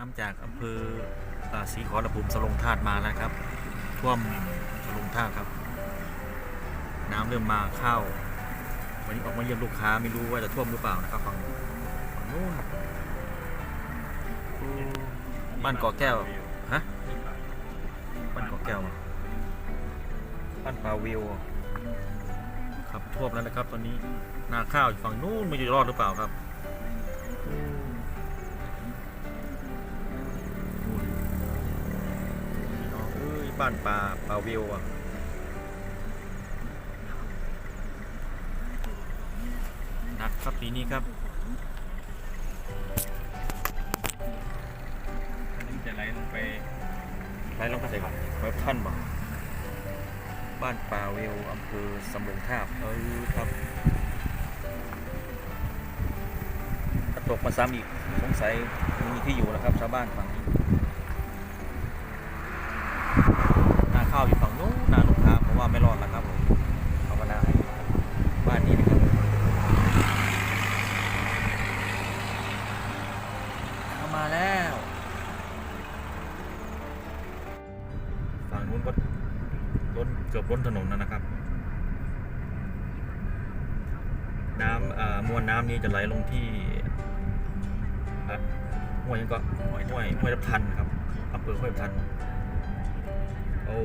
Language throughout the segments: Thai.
น้ำจากอำเภออ่าศรีขอระภูมิสลงธาตุมาแล้วครับ ท่วมสลงธาตุครับ น้ำเริ่มมาเข้า วันนี้ออกมาเยี่ยมลูกค้าไม่รู้ว่าจะท่วมหรือเปล่านะครับฝั่งฝั่งนู้นบ้านกาะแก้วฮะบ้านกาะแก้วบ้านปลาวิวครับท่วมแล้วนะครับ ตอนนี้นาข้าวอยู่ฝั่งนู้นไม่รู้จะรอดหรือเปล่าครับ บ้านปลาปลาวิวอะหนักครับปีนี้ครับมันจะไหลลงไปไรลองไปใส่ก่อนไว้ท่านบอกบ้านปลาวิวอำเภอสำโรงทาบเออครับถ้าตกมาซ้ำอีกสงสัยมีที่อยู่แล้วครับชาวบ้านฝั่งนี้ บล้นถนนนะครับ น้ำมวลน้ำนี้จะไหลลงที่ห้วยยังก็ห้วยห้วยห้วยรับทันครับอำเภอห้วยรับทันเอา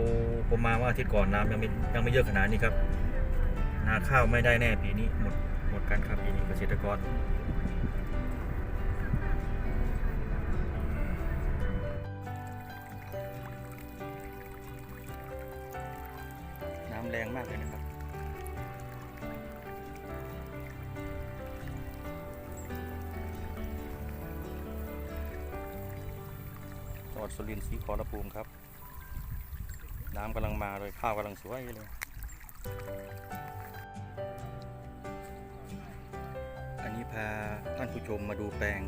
ผมมาว่าอาทิตย์ก่อนน้ำยังไม่ยังไม่เยอะขนาดนี้ครับ นาข้าวไม่ได้แน่ปีนี้หมดหมดกันครับปีนี้เกษตรกร แรงมากเลยนะครับ จังหวัดสุรินทร์สีขอรภูมิครับ น้ำกำลังมาเลยข้าวกำลังสวยเลย อันนี้พาท่านผู้ชมมาดูแปลง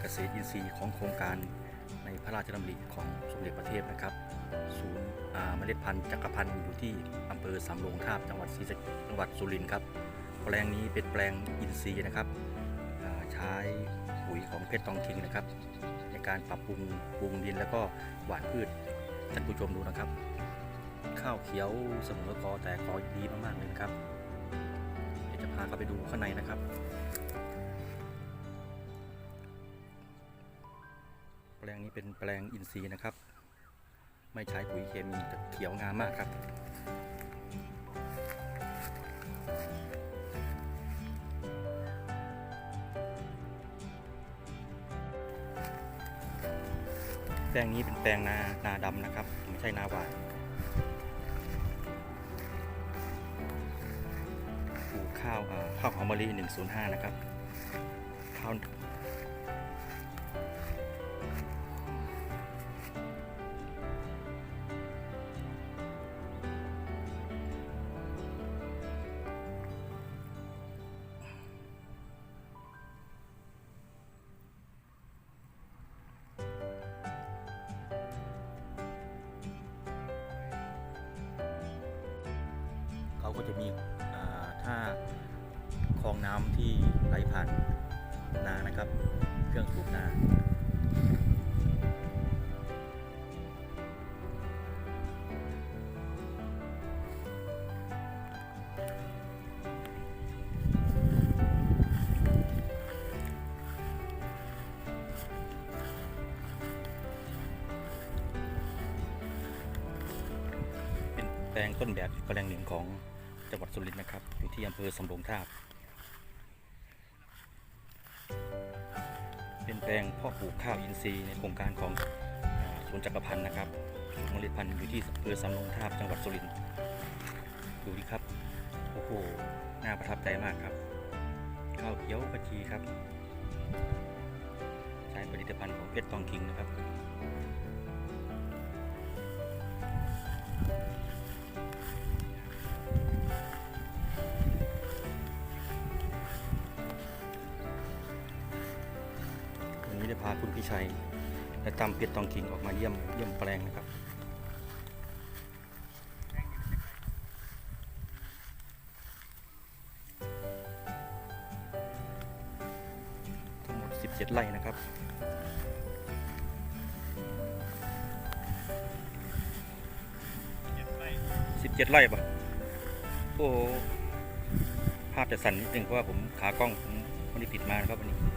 เกษตรอินทรีย์ของโครงการในพระราชดำริของสมเด็จพระเทพนะครับศูนย์อ่า เมล็ดพันธุ์จักรพันธุ์อยู่ที่อำเภอสำโรงทาบจังหวัดศรีสะจังหวัดสุรินทร์ครับ แปลงนี้เป็นแปลงอินทรีย์นะครับใช้ปุ๋ยของเพชรทองคิงนะครับ ในการปรับปรุงปรุงดินแล้วก็หว่านพืชท่านผู้ชมดูนะครับ ข้าวเขียวเสมอกอแต่กอดีมากๆเลยนะครับเดี๋ยวจะพาเข้าไปดูข้างในนะครับ แปลงนี้เป็นแปลงอินทรีย์นะครับ ไม่ใช้ปุ๋ยเคมีเขียวงามมากครับ แปลงนี้เป็นแปลงนานาดำนะครับ ไม่ใช่นาหวานปลูกข้าวข้าวหอมมะลิ105 นะครับ ไหลผ่านนานะครับ เครื่องสูบนาเป็นแปลงต้นแบบกแปลงหนึ่งของจังหวัดสุรินทร์นะครับ อยู่ที่อำเภอสำโรงทาบ เป็นแปลงเพ่อปลูกข้าวอินทรีย์ในโครงการของสวนจักรพันธ์นะครับปลูกเมล็ดพันธุ์อยู่ที่อำเภอสำโรงทาบจังหวัดสุรินทร์ดูดิครับโอ้โหน่าประทับใจมากครับข้าวเขียวกะชีครับ ใช้ผลิตภัณฑ์ของเพชรทองคิงนะครับ พี่ชัยและตามเพชรตองกิ่งออกมาเยี่ยมเยี่ยมแปลงนะครับทั้งหมด 17 ไร่นะครับสิบเจ็ดไร่ปะโอ้ภาพจะสั่นนิดนึงเพราะว่าผมขากล้องผมวันนี้ติดมานะครับวันนี้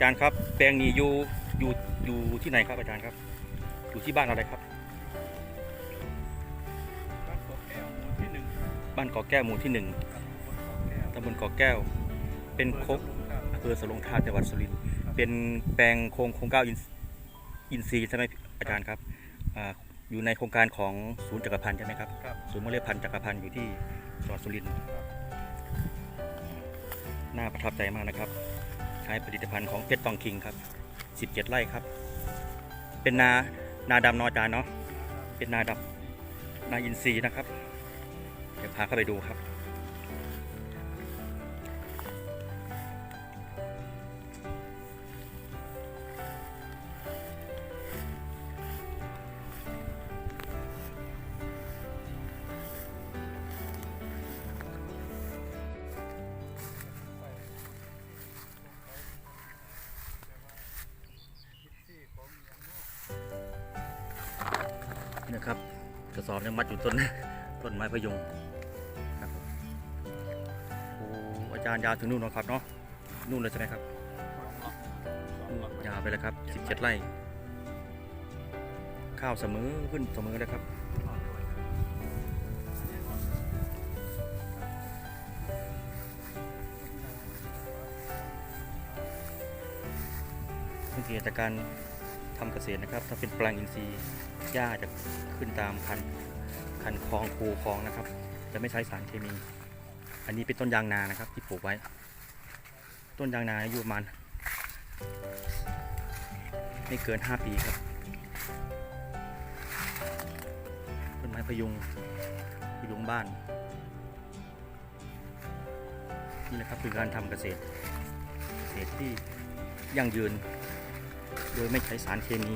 จารย์ครับแปลงนี้อยู่อยู่อยู่ที่ไหนครับอาจารย์ครับ อยู่ที่บ้านอะไรครับ บ้านกอกแก้วหมู่ที่หนึ่งบ้านเกาะแก้วหมู่ที่หนึ่งครับตำบลกอกแก้วตำบลเกาะแก้ว เป็นโคกอำเภอสลุงครับอำเภอสลงทาบจังหวัดสุรินทร์เป็นแปลงโครงโครงเก้าอินอินทรีย์ใช่ไหมอาจารย์ครับอ่าอยู่ในโครงการของศูนย์จักรพันธ์ใช่ไหมครับครับศูนย์เมล็ดพันธุ์จักรพันธ์อยู่ที่จังหวัดสุรินทร์น่าประทับใจมากนะครับายผลิตภัณฑ์ของเพชรตองคิงครับ 17 ไร่ครับ เป็นนานาดำนอจานเนาะเป็นนาดำนาอินทรีย์นะครับ เดี๋ยวพาเข้าไปดูครับ นะครับ กระสอบยังมัดอยู่ต้นต้นไม้พยุงครับโอ้อาจารย์ยาวถึงนู่นเนะครับเนาะนู่นเลยใช่ไหมครับยาวไปเลยครับ 17 ไร่ ข้าวเสมอขึ้นเสมอเลยครับสังเกตจากการ ทำเกษตรนะครับ ถ้าเป็นแปลงอินทรีย์หญ้าจะขึ้นตามคันคันคลองคูคลองนะครับ จะไม่ใช้สารเคมี อันนี้เป็นต้นยางนานะครับ ที่ปลูกไว้ ต้นยางนาอายุประมาณไม่เกิน 5 ปีครับต้นไม้พยุงพยุงบ้าน นี่แหละครับคือการทำเกษตร เกษตรที่ยั่งยืน โดยไม่ใช้สารเคมี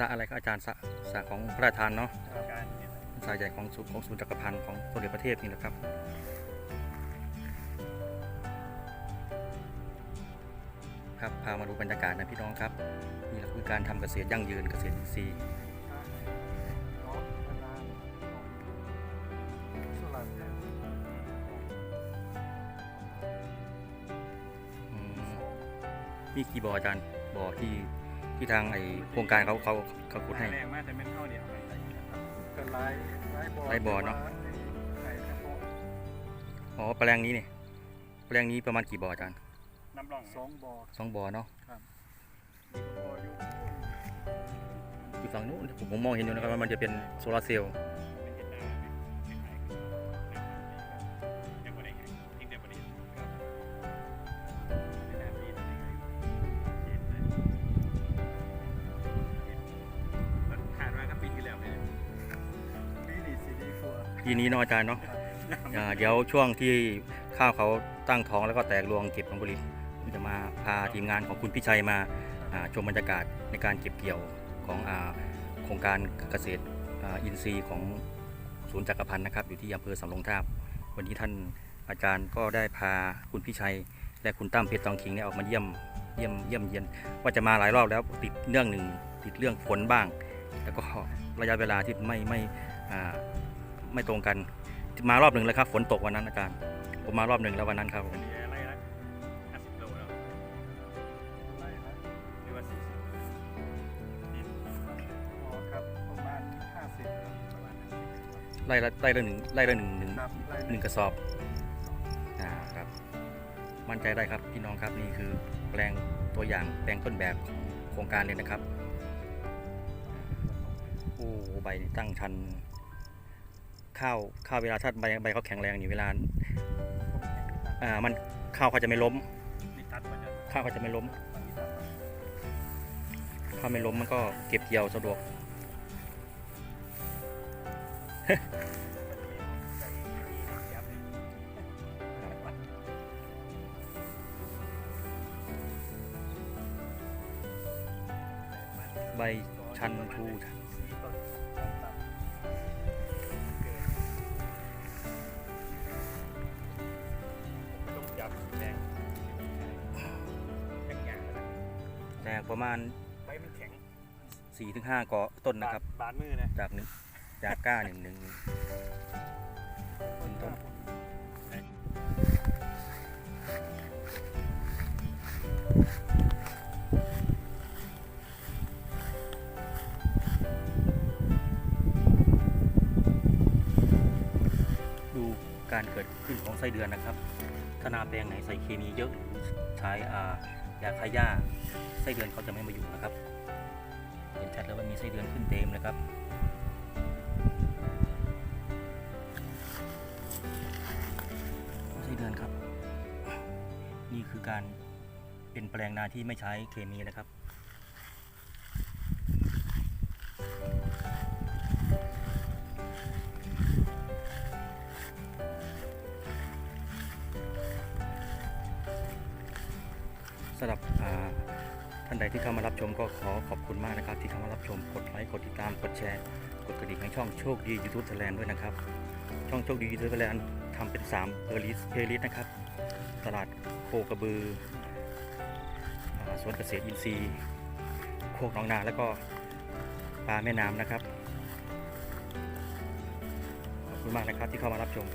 ระอะไรครับอาจารย์สระสระของพระราชทานเนาะกายสระใหญ่ของศูนย์ของศูนย์จักรพันธ์ของสมเด็จพระเทพนี่แหละครับครับพามาดูบรรยากาศนะพี่น้องครับนี่แหละคือการทำเกษตรยั่งยืนเกษตรอินทรีย์มมีกี่บ่ออาจารย์บ่อที่ ที่ทางไอโครงการเขาเขาเขาขุดให้ แรงมากแต่ไม่เท่าเดียวไปเลยก็ไล่ไล่บอลไล่บอลเนอะไก่กระเพาะ อ๋อแปลงนี้เนี่ยแปลงนี้ประมาณกี่บ่ออาจารย์น้ำร่องสองบอลสองบ่อเนาะมีบอลอยู่อยู่ฝั่งนู้นผมผมมองเห็นอยู่นะครับว่ามันจะเป็นโซลาร์เซลล์ นี้เนาะอาจารย์เนาะอ่าเดี๋ยวช่วงที่ข้าวเขาตั้งท้องแล้วก็แตกรวงเก็บผลผลิตผมจะมาพาทีมงานของคุณพิชัยมาอ่าชมบรรยากาศในการเก็บเกี่ยวของอาโครงการเกษตรอ่าอินทรีย์ของศูนย์จักรพันธ์นะครับ อยู่ที่อำเภอสำโรงทาบ วันนี้ท่านอาจารย์ก็ได้พาคุณพิชัย และคุณตั้มเพชรตองคิงเนี่ยออกมาเยี่ยมเยี่ยมเยี่ยมเยียนว่าจะมาหลายรอบแล้วติดเรื่องหนึ่งติดเรื่องฝนบ้าง แล้วก็ระยะเวลาที่ไม่ไม่อ่า ไม่ตรงกัน มารอบหนึ่งแล้วครับ ฝนตกวันนั้นอาจารย์ ผมมารอบหนึ่งแล้ววันนั้นครับผมไล่ละไล่ละหนึ่งไล่ละหนึ่งหนึ่งหนึ่งกระสอบอ่าครับ มั่นใจได้ครับพี่น้องครับนี่คือแปลงตัวอย่างแปลงต้นแบบของโครงการเลยนะครับ โอ้ใบตั้งชัน ข้าวข้าวเวลาถ้าใบใบเขาแข็งแรงนี่เวลาอ่ามันข้าวเขาจะไม่ล้มนี่ตัดมาจากข้าวเขาจะไม่ล้มข้าวไม่ล้มมันก็เก็บเกี่ยวสะดวกใบชันชู ประมาณใบมันแข็ง4-5กอต้นนะครับ บานมือนะจากหนึ่งจากก้าหนึ่งหนึ่งต้นต้นดูการเกิดขึ้นของไส้เดือนนะครับ ถ้านาแปลงไหนใส่เคมีเยอะหรือใช้อ่า ยาฆ่าหญ้าไส้เดือนเขาจะไม่มาอยู่นะครับ เห็นชัดแล้ว่ามีไส้เดือนขึ้นเต็มเลยครับไส้เดือนครับ นี่คือการเป็นแปลงนาที่ไม่ใช้เคมีนะครับ สำหรับท่านใดที่เข้ามารับชมก็ขอขอบคุณมากนะครับ ที่เข้ามารับชมกดไลค์กดติดตามกดแชร์กดกระดิ่งให้ช่องโชคดี YouTube Thailand ด้วยนะครับ ช่องโชคดี YouTube Thailand ทำเป็น3เพลย์ลิสเพลย์ลิสนะครับ ตลาดโคกระบืออสวนเกษตรอินทรีย์โคกหนองนาแล้วก็ปลาแม่น้ำนะครับขอบคุณมากนะครับที่เข้ามารับชม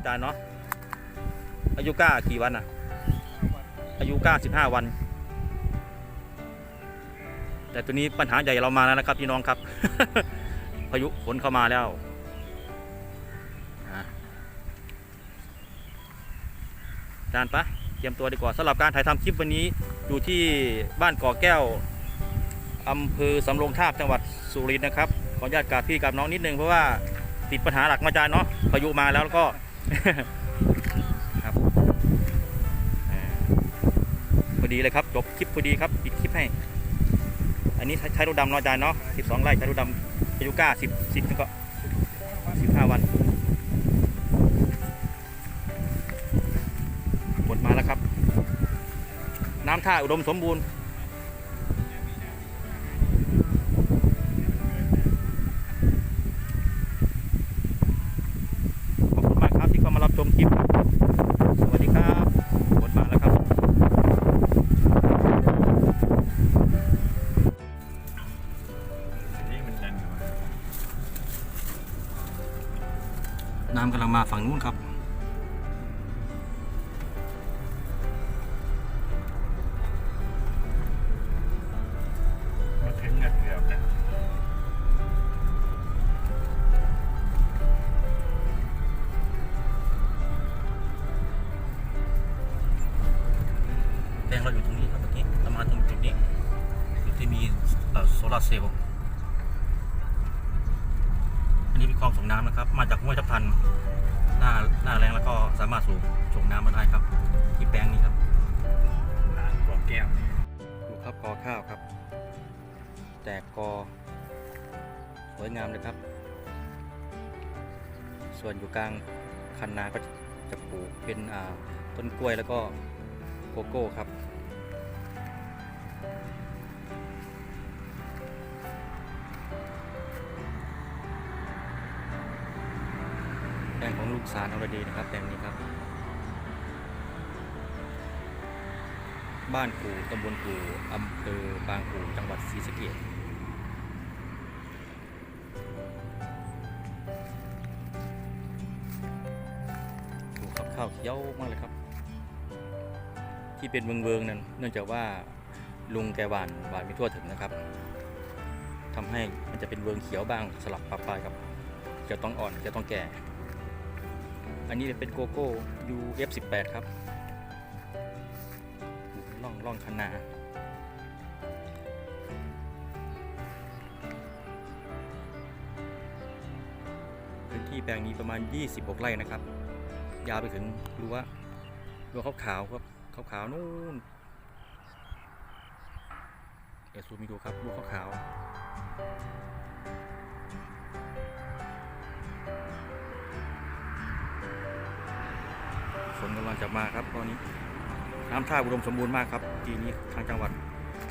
อาจารย์เนาะอายุก้ากี่วันอะ อายุก้าสิบห้าวัน แต่ตัวนี้ปัญหาใหญ่เรามาแล้วนะครับพี่น้องครับ พายุฝนเข้ามาแล้วอาจารย์ปะเตรียมตัวดีกว่าสำหรับการถ่ายทำคลิปวันนี้อยู่ที่บ้านก่อแก้วอำเภอสำโรงทาบจังหวัดสุรินทร์นะครับขออนุญาตกราบพี่กับน้องนิดนึงเพราะว่าติดปัญหาหลักมาจารย์เนาะพายุมาแล้วแล้วก็ ครับพอดีเลยครับจบคลิปพอดีครับปิดคลิปให้ อันนี้ใช้รถดำนอจารย์เนาะ12ไร่ใช้รถดำอายุก้า10 10ก็15วันหมดมาแล้วครับ น้ำท่าอุดมสมบูรณ์ เอ่อโซลาร์เซลล์อันนี้เป็นคลองส่งน้ำนะครับ มาจากห้วยทับทันหน้าหน้าแรงแล้วก็สามารถสูบส่งน้ำมาได้ครับ ที่แปลงนี้ครับร้านกรอบแก้วดูครับกอข้าวครับ แตกกอสวยงามเลยครับ ส่วนอยู่กลางคันนาก็จะปลูกเป็นอ่าต้นกล้วยแล้วก็โกโก้ครับ กสารอรดีนะครับแปลงนี้ครับ บ้านกูตำบลกูอำเภอบางกูจังหวัดศรีสะเกษดูครับข้าวเขียวมากเลยครับ ที่เป็นเมืองเวิงๆนั้นเนื่องจากว่าลุงแกหวานหวานไม่ทั่วถึงนะครับทำให้มันจะเป็นเวิงเขียวบ้างสลับปะปลายกับเขียวต้องอ่อนเขียวต้องแก่ อันนี้เป็นโกโก้ UF18 ครับล่องล่องคนาพื้นที่แปลงนี้ประมาณ 26 ไร่นะครับ ยาวไปถึงรั้วรั้วขาวๆครับขาวๆนู่นเดี๋ยวซูมให้ดูครับรั้วขาวๆ ฝนกำลังจะมาครับตอนนี้ น้ำท่าอุดมสมบูรณ์มากครับปีนี้ทางจังหวัด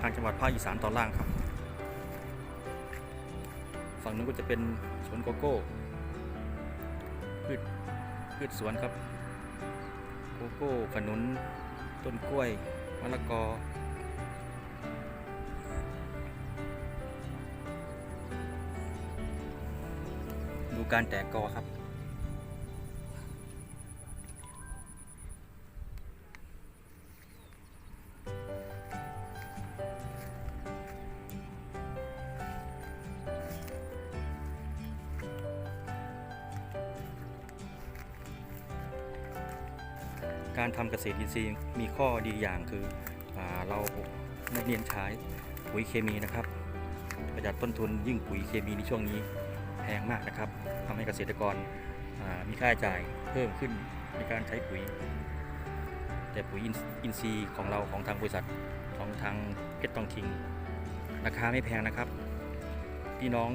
ทางจังหวัดภาคอีสานตอนล่างครับ ฝั่งนู้นก็จะเป็นสวนโกโก้พืชพืชสวนครับ โกโก้ขนุนต้นกล้วยมะละกอดูการแตกกอครับ ษตรอินทรีย์มีข้อดีอย่างคืออเราไม่เน้นใช้ปุ๋ยเคมีนะครับ ประหยัดต้นทุนยิ่งปุ๋ยเคมีในช่วงนี้แพงมากนะครับทำให้เกษตรกรมีค่าใช้จ่ายเพิ่มขึ้นในการใช้ปุ๋ย แต่ปุ๋ยอินทรีย์ของเราของทางบริษัทของทางเพชรตองคิง ราคาไม่แพงนะครับ พี่น้อง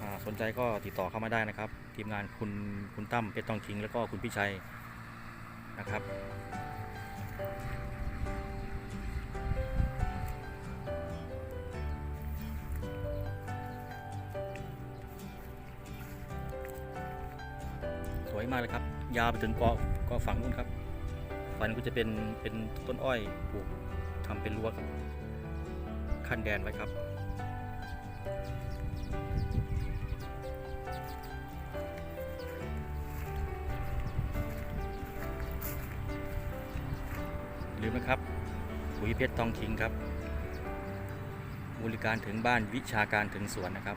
อสนใจก็ติดต่อเข้ามาได้นะครับ ทีมงานคุณคุณตั้มเพชรตองคิง แล้วก็คุณพี่ชัยนะครับ ยาวไปถึงเกาะเกาะฝั่งนู้นครับฝั่งนู้นก็จะเป็นเป็นต้นอ้อยปลูกทำเป็นรั้วครับขั้นแดนไว้ครับลืมนะครับปุ๋ยเพชรทองคิงครับ บริการถึงบ้านวิชาการถึงสวนนะครับ